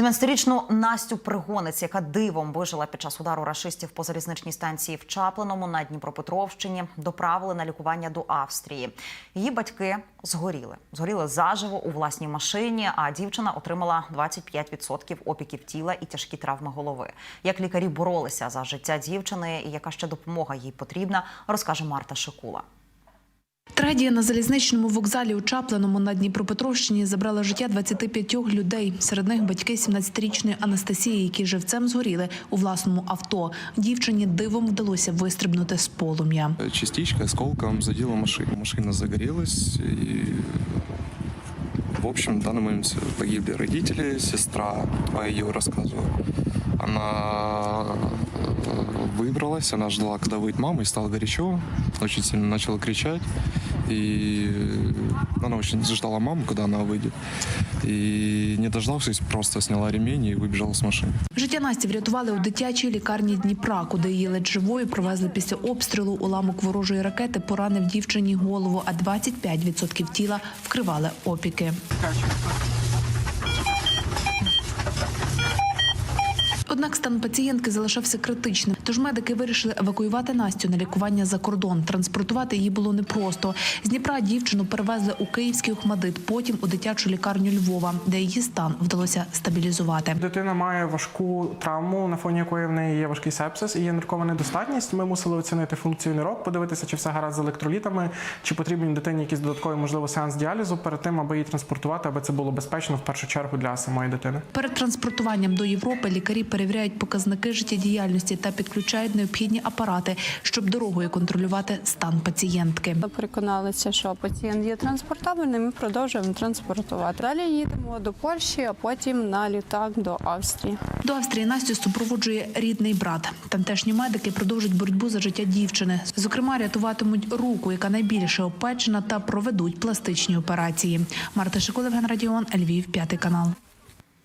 17-річну Настю Пригонець, яка дивом вижила під час удару рашистів по залізничній станції в Чаплиному на Дніпропетровщині, доправили на лікування до Австрії. Її батьки згоріли. Згоріли заживо у власній машині, а дівчина отримала 25% опіків тіла і тяжкі травми голови. Як лікарі боролися за життя дівчини і яка ще допомога їй потрібна, розкаже Марта Шикула. Трагедія на залізничному вокзалі у Чаплиному на Дніпропетровщині забрала життя 25 людей. Серед них батьки 17-річної Анастасії, які живцем згоріли у власному авто. Дівчині дивом вдалося вистрибнути з полум'я. Частичка осколком задела машину. Машина загорелась, и, в общем, в данный момент погибли родители, сестра, по ее рассказу. Она э, выбралась, она ждала, когда выйдет мама, и стало горячо, очень сильно начала кричать. И она очень ждала маму, когда она выйдет. И не дождавшись, просто сняла ремень и выбежала с машины. Життя Насті врятували у дитячій лікарні Дніпра, куди її ледь живою провезли після обстрілу. Уламок ворожої ракети поранив дівчині голову, а 25% тіла вкривали опіки. Однак стан пацієнтки залишався критичним, тож медики вирішили евакуювати Настю на лікування за кордон. Транспортувати її було непросто. З Дніпра дівчину перевезли у київський Охмадит, потім у дитячу лікарню Львова, де її стан вдалося стабілізувати. Дитина має важку травму, на фоні якої в неї є важкий сепсис і є наркова недостатність. Ми мусили оцінити функцію нирок, подивитися, чи все гаразд з електролітами, чи потрібні дитині якісь додаткові, можливо, сеанс діалізу перед тим, аби її транспортувати, аби це було безпечно в першу чергу для самої дитини. Перед транспортуванням до Європи лікарі перевіряють показники життєдіяльності та підключають необхідні апарати, щоб дорогою контролювати стан пацієнтки. Ми переконалися, що пацієнт є транспортабельним. Ми продовжуємо транспортувати. Далі їдемо до Польщі, а потім на літак до Австрії. До Австрії Настю супроводжує рідний брат. Тамтешні медики продовжать боротьбу за життя дівчини. Зокрема, рятуватимуть руку, яка найбільше опечена, та проведуть пластичні операції. Марта Шикулев, Радіон, Львів, п'ятий канал.